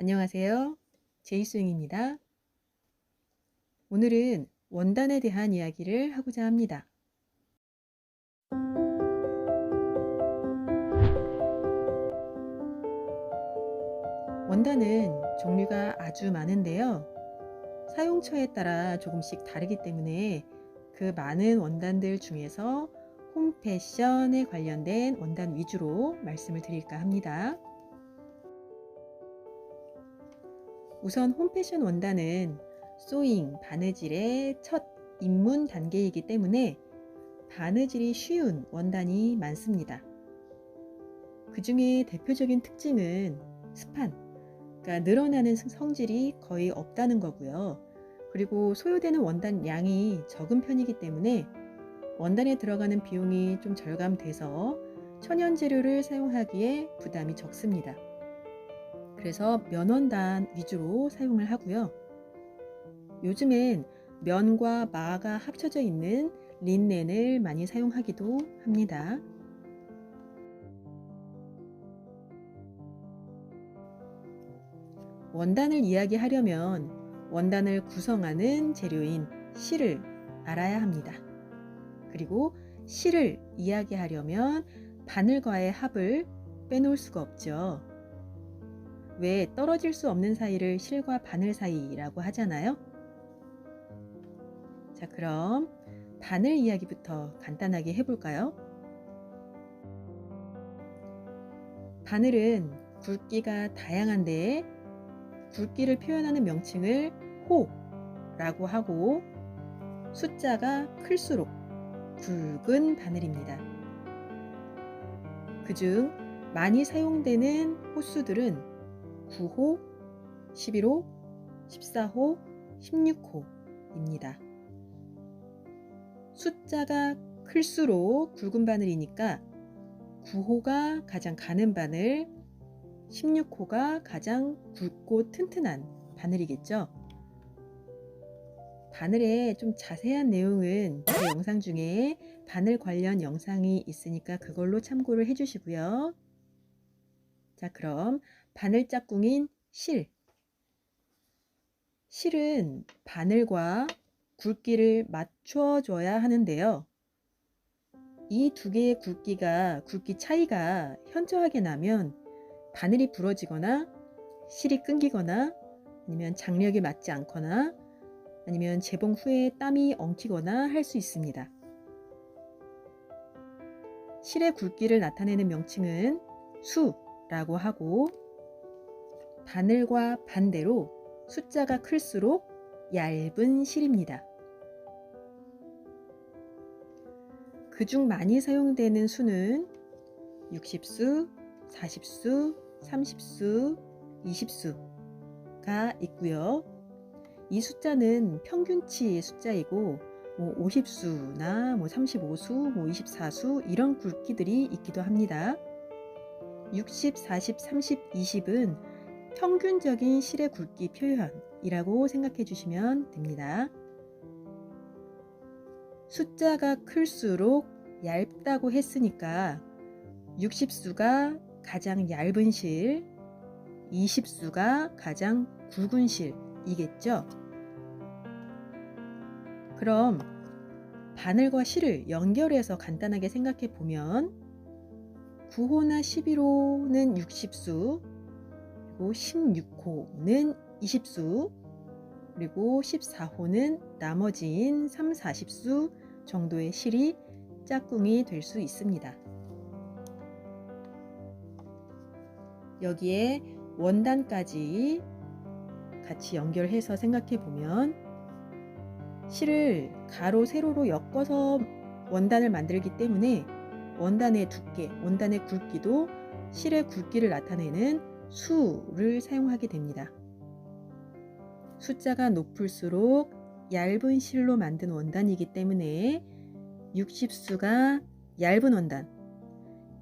안녕하세요. 제이스윙입니다. 오늘은 원단에 대한 이야기를 하고자 합니다. 원단은 종류가 아주 많은데요. 사용처에 따라 조금씩 다르기 때문에 그 많은 원단들 중에서 홈 패션에 관련된 원단 위주로 말씀을 드릴까 합니다. 우선 홈패션 원단은 소잉, 바느질의 첫 입문 단계이기 때문에 바느질이 쉬운 원단이 많습니다. 그 중에 대표적인 특징은 스판, 그러니까 늘어나는 성질이 거의 없다는 거고요. 그리고 소요되는 원단 양이 적은 편이기 때문에 원단에 들어가는 비용이 좀 절감돼서 천연 재료를 사용하기에 부담이 적습니다. 그래서 면원단 위주로 사용을 하고요. 요즘엔 면과 마가 합쳐져 있는 린넨을 많이 사용하기도 합니다. 원단을 이야기하려면 원단을 구성하는 재료인 실을 알아야 합니다. 그리고 실을 이야기하려면 바늘과의 합을 빼놓을 수가 없죠. 왜 떨어질 수 없는 사이를 실과 바늘 사이라고 하잖아요. 자, 그럼 바늘 이야기부터 간단하게 해볼까요? 바늘은 굵기가 다양한데 굵기를 표현하는 명칭을 호라고 하고 숫자가 클수록 굵은 바늘입니다. 그중 많이 사용되는 호수들은 9호, 11호, 14호, 16호입니다. 숫자가 클수록 굵은 바늘이니까 9호가 가장 가는 바늘, 16호가 가장 굵고 튼튼한 바늘이겠죠. 바늘의 좀 자세한 내용은 제 영상 중에 바늘 관련 영상이 있으니까 그걸로 참고를 해주시고요. 자, 그럼 바늘 짝꿍인 실. 실은 바늘과 굵기를 맞춰줘야 하는데요. 이 두 개의 굵기가, 굵기 차이가 현저하게 나면 바늘이 부러지거나 실이 끊기거나 아니면 장력이 맞지 않거나 아니면 재봉 후에 땀이 엉키거나 할 수 있습니다. 실의 굵기를 나타내는 명칭은 수라고 하고 바늘과 반대로 숫자가 클수록 얇은 실입니다. 그중 많이 사용되는 수는 60수, 40수, 30수, 20수가 있고요. 이 숫자는 평균치의 숫자이고 뭐 50수나 뭐 35수, 뭐 24수 이런 굵기들이 있기도 합니다. 60, 40, 30, 20은 평균적인 실의 굵기 표현이라고 생각해 주시면 됩니다. 숫자가 클수록 얇다고 했으니까 60수가 가장 얇은 실, 20수가 가장 굵은 실이겠죠? 그럼 바늘과 실을 연결해서 간단하게 생각해 보면 9호나 11호는 60수, 그리고 16호는 20수, 그리고 14호는 나머지인 3, 40수 정도의 실이 짝꿍이 될 수 있습니다. 여기에 원단까지 같이 연결해서 생각해 보면 실을 가로 세로로 엮어서 원단을 만들기 때문에 원단의 두께, 원단의 굵기도 실의 굵기를 나타내는 수를 사용하게 됩니다. 숫자가 높을수록 얇은 실로 만든 원단이기 때문에 60수가 얇은 원단,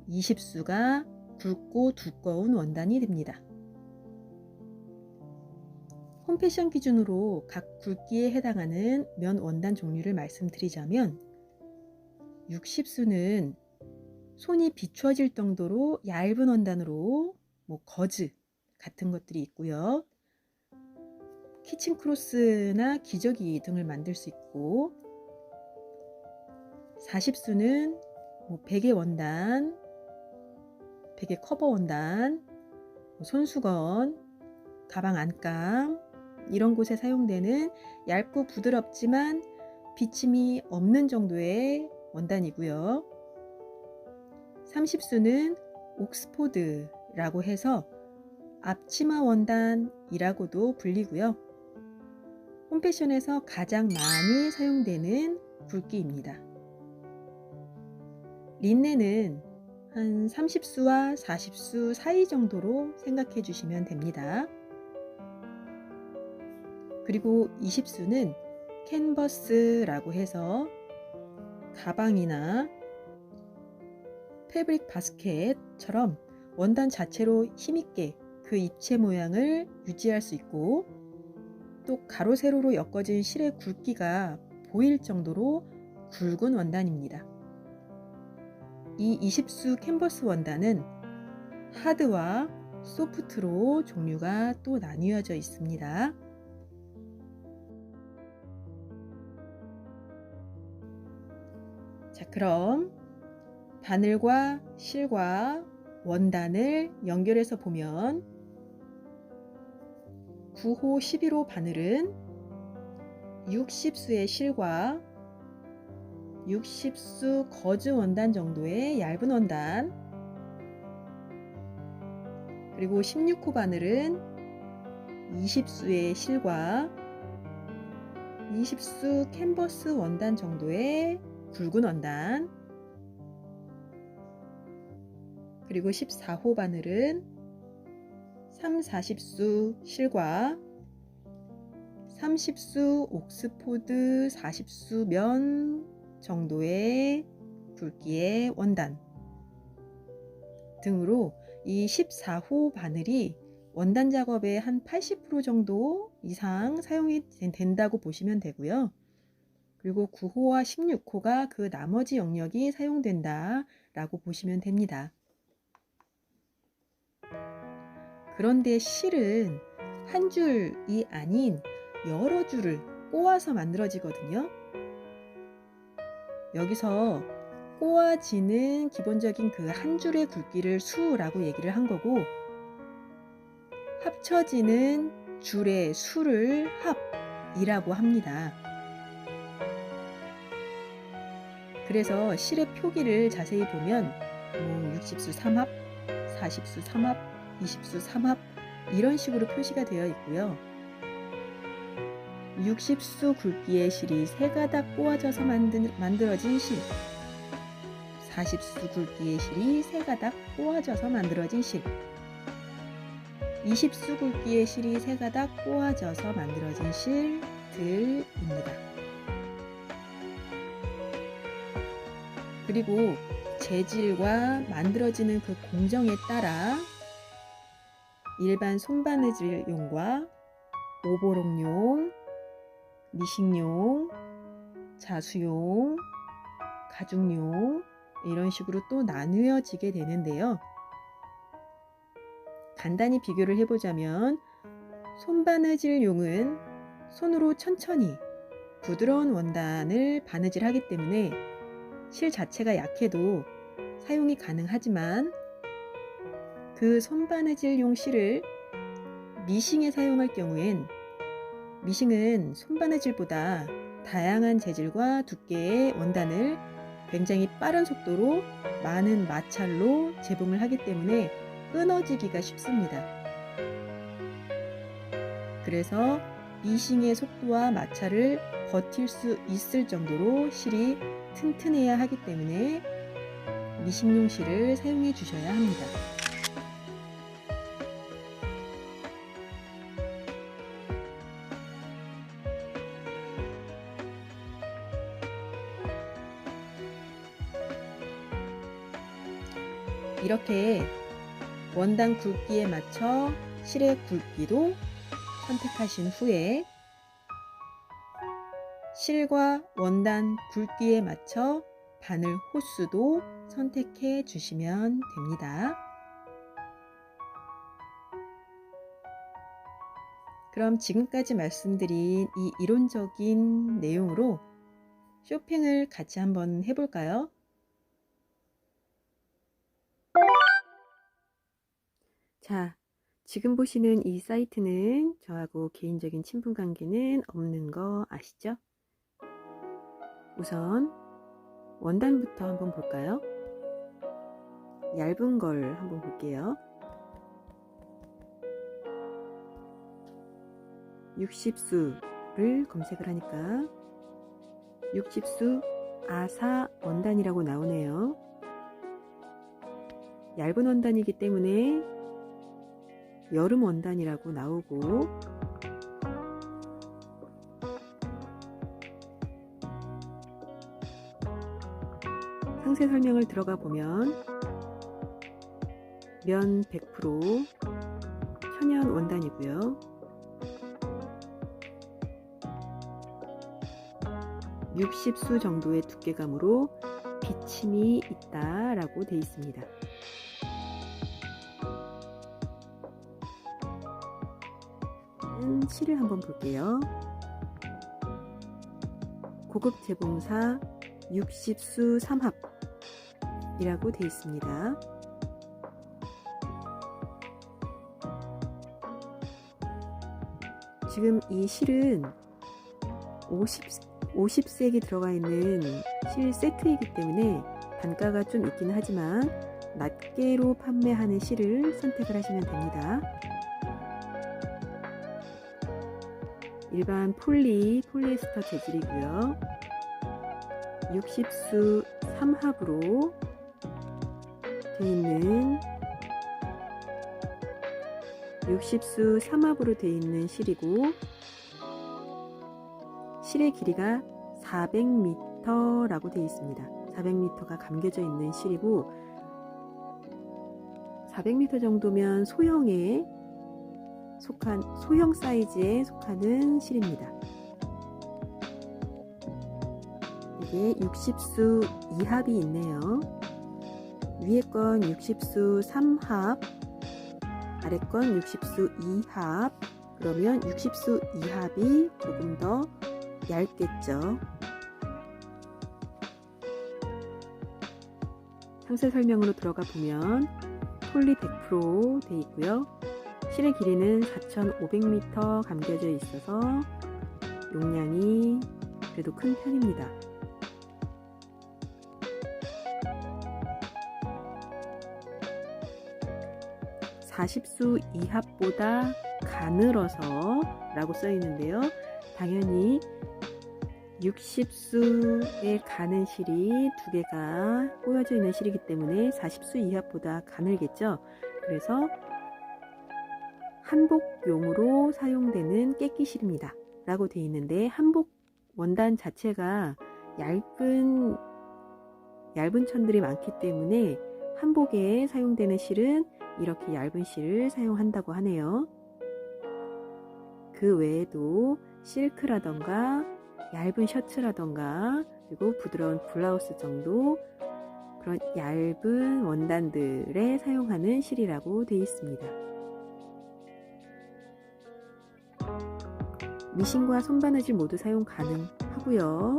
20수가 굵고 두꺼운 원단이 됩니다. 홈패션 기준으로 각 굵기에 해당하는 면 원단 종류를 말씀드리자면 60수는 손이 비춰질 정도로 얇은 원단으로 뭐 거즈, 같은 것들이 있고요. 키친 크로스나 기저귀 등을 만들 수 있고 40수는 뭐 베개 원단, 베개 커버 원단, 뭐 손수건, 가방 안감 이런 곳에 사용되는 얇고 부드럽지만 비침이 없는 정도의 원단이고요. 30수는 옥스포드 라고 해서 앞치마 원단이라고도 불리고요. 홈패션에서 가장 많이 사용되는 굵기입니다. 린넨은 한 30수와 40수 사이 정도로 생각해 주시면 됩니다. 그리고 20수는 캔버스라고 해서 가방이나 패브릭 바스켓처럼 원단 자체로 힘있게 그 입체 모양을 유지할 수 있고 또 가로 세로로 엮어진 실의 굵기가 보일 정도로 굵은 원단입니다. 이 20수 캔버스 원단은 하드와 소프트로 종류가 또 나뉘어져 있습니다. 자, 그럼 바늘과 실과 원단을 연결해서 보면 9호 11호 바늘은 60수의 실과 60수 거즈 원단 정도의 얇은 원단. 그리고 16호 바늘은 20수의 실과 20수 캔버스 원단 정도의 굵은 원단 그리고 14호 바늘은 3, 40수 실과 30수 옥스포드 40수 면 정도의 굵기의 원단 등으로 이 14호 바늘이 원단 작업의 한 80% 정도 이상 사용이 된다고 보시면 되고요. 그리고 9호와 16호가 그 나머지 영역이 사용된다 라고 보시면 됩니다. 그런데 실은 한 줄이 아닌 여러 줄을 꼬아서 만들어지거든요. 여기서 꼬아지는 기본적인 그 한 줄의 굵기를 수라고 얘기를 한 거고 합쳐지는 줄의 수를 합이라고 합니다. 그래서 실의 표기를 자세히 보면 뭐 60수 3합, 40수 3합, 20수 3합 이런 식으로 표시가 되어 있고요. 60수 굵기의 실이 세 가닥 꼬아져서 만든, 만들어진 실 40수 굵기의 실이 세 가닥 꼬아져서 만들어진 실 20수 굵기의 실이 세 가닥 꼬아져서 만들어진 실들입니다. 그리고 재질과 만들어지는 그 공정에 따라 일반 손바느질용과 오보롱용, 미식용, 자수용, 가죽용 이런 식으로 또 나누어지게 되는데요. 간단히 비교를 해보자면 손바느질용은 손으로 천천히 부드러운 원단을 바느질하기 때문에 실 자체가 약해도 사용이 가능하지만 그 손바느질 용 실을 미싱에 사용할 경우엔 미싱은 손바느질보다 다양한 재질과 두께의 원단을 굉장히 빠른 속도로 많은 마찰로 재봉을 하기 때문에 끊어지기가 쉽습니다. 그래서 미싱의 속도와 마찰을 버틸 수 있을 정도로 실이 튼튼해야 하기 때문에 미싱용 실을 사용해 주셔야 합니다. 이렇게 원단 굵기에 맞춰 실의 굵기도 선택하신 후에 실과 원단 굵기에 맞춰 바늘 호수도 선택해 주시면 됩니다. 그럼 지금까지 말씀드린 이 이론적인 내용으로 쇼핑을 같이 한번 해볼까요? 자, 지금 보시는 이 사이트는 저하고 개인적인 친분 관계는 없는 거 아시죠? 우선 원단부터 한번 볼까요? 얇은 걸 한번 볼게요. 60수를 검색을 하니까 60수 아사 원단이라고 나오네요. 얇은 원단이기 때문에 여름 원단이라고 나오고 상세 설명을 들어가 보면 면 100% 천연 원단이고요. 60수 정도의 두께감으로 비침이 있다라고 되어 있습니다. 실을 한번 볼게요. 고급 재봉사 60수 3합 이라고 되어 있습니다. 지금 이 실은 50, 50색이 들어가 있는 실 세트이기 때문에 단가가 좀 있기는 하지만 낱개로 판매하는 실을 선택을 하시면 됩니다. 일반 폴리, 폴리에스터 재질이고요. 60수 3합으로 되어 있는 60수 3합으로 되어 있는 실이고 실의 길이가 400m라고 되어 있습니다. 400m가 감겨져 있는 실이고 400m 정도면 소형에 속한 소형 사이즈에 속하는 실입니다. 이게 60수 2합이 있네요. 위에 건 60수 3합, 아래 건 60수 2합. 그러면 60수 2합이 조금 더 얇겠죠. 상세 설명으로 들어가 보면 폴리 100% 되어 있고요. 실의 길이는 4,500m 감겨져 있어서 용량이 그래도 큰 편입니다. (40수) 이합보다 가늘어서 라고 써 있는데요 당연히 60수의 가는 실이 두 개가 꼬여져 있는 실이기 때문에 40수 이하보다 가늘겠죠 그래서 한복용으로 사용되는 깨끼실입니다. 라고 되어 있는데 한복 원단 자체가 얇은 얇은 천들이 많기 때문에 한복에 사용되는 실은 이렇게 얇은 실을 사용한다고 하네요. 그 외에도 실크라던가 얇은 셔츠라던가 그리고 부드러운 블라우스 정도 그런 얇은 원단들에 사용하는 실이라고 되어 있습니다. 미싱과 손바느질 모두 사용 가능하고요.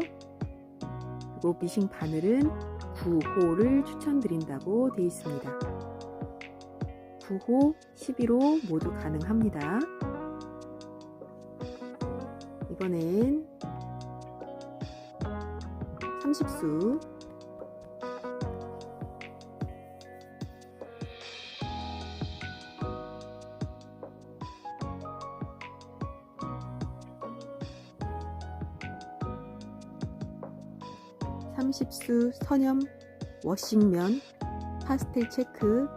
그리고 미싱 바늘은 9호를 추천드린다고 되어 있습니다. 9호, 11호 모두 가능합니다. 이번엔 30수 30수 선염 워싱면 파스텔 체크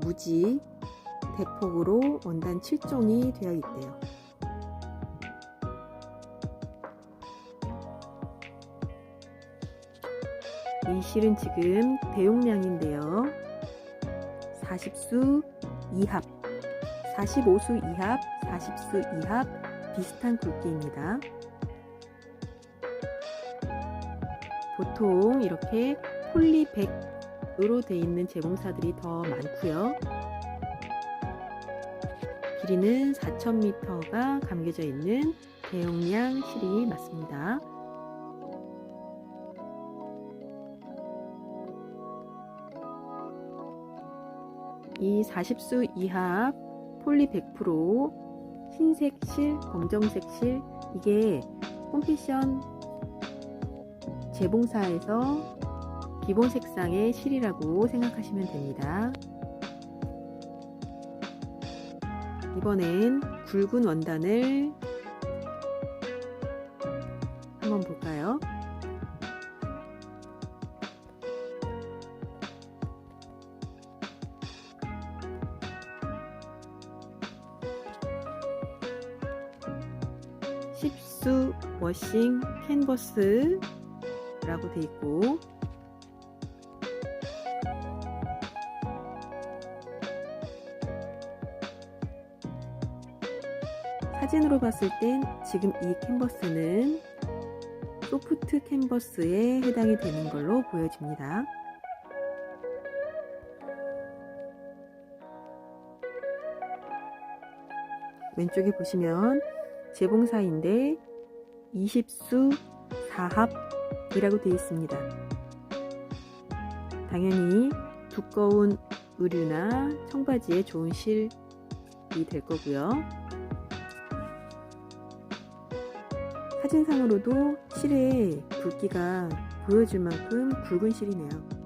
무지 대폭으로 원단 7종이 되어 있대요. 이 실은 지금 대용량인데요. 40수 2합, 45수 2합, 40수 2합 비슷한 굵기입니다. 보통 이렇게 폴리백으로 되어 있는 재봉사들이 더 많고요. 길이는 4,000m가 감겨져 있는 대용량 실이 맞습니다. 이 40수 이하 폴리 100% 흰색 실, 검정색 실 이게 홈피션 재봉사에서 기본 색상의 실이라고 생각하시면 됩니다. 이번엔 굵은 원단을 한번 볼까요? 십수 워싱 캔버스 라고 돼 있고 사진으로 봤을 땐 지금 이 캔버스는 소프트 캔버스에 해당이 되는 걸로 보여집니다. 왼쪽에 보시면 재봉사인데 20수 4합 이라고 되어 있습니다. 당연히 두꺼운 의류나 청바지에 좋은 실이 될 거고요. 사진상으로도 실의 굵기가 보여줄 만큼 굵은 실이네요.